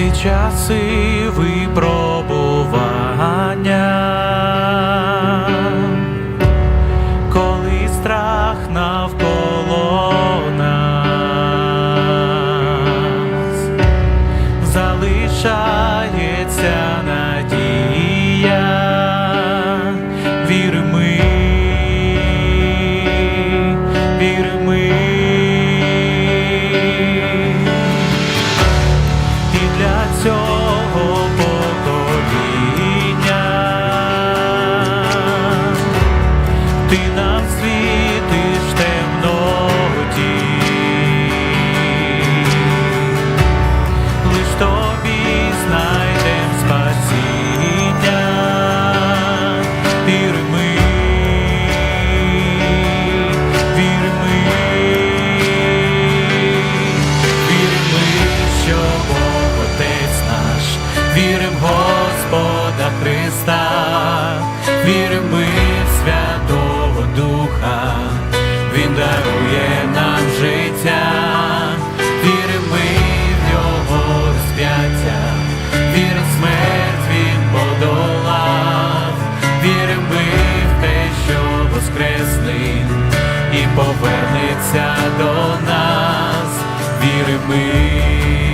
ці часи випробування, коли страх навколо нас залишає. ти нам світиш темноті, лиш тобі знайдем спасіння вірми, вірми, вірми, що Бог Отець наш, вірим Господа Христа, вірим ми. віримо в те, що воскресний і повернеться до нас, віримо.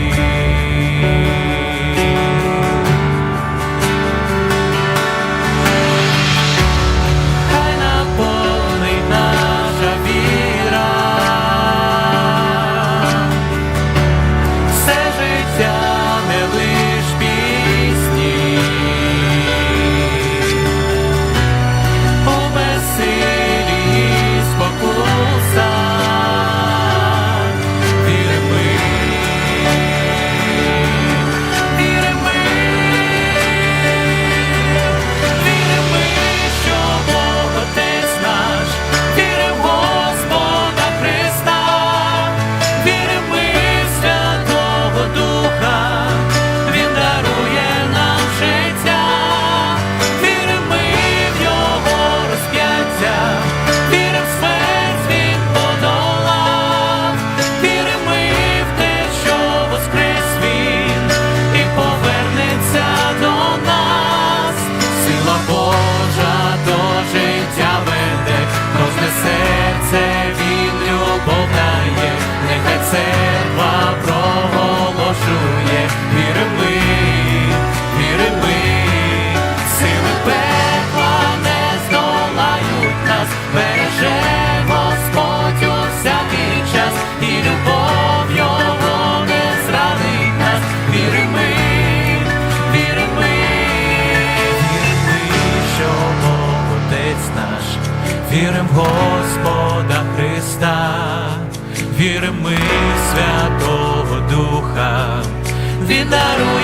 Вірим в Господа Христа, вірим ми Святого Духа, Він дарує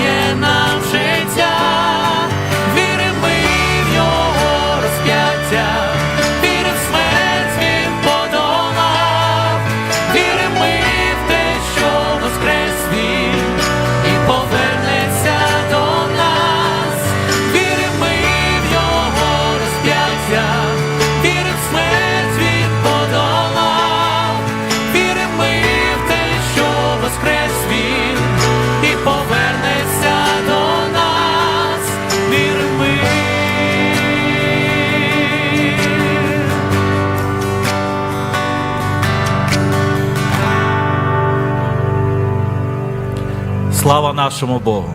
Слава нашому Богу!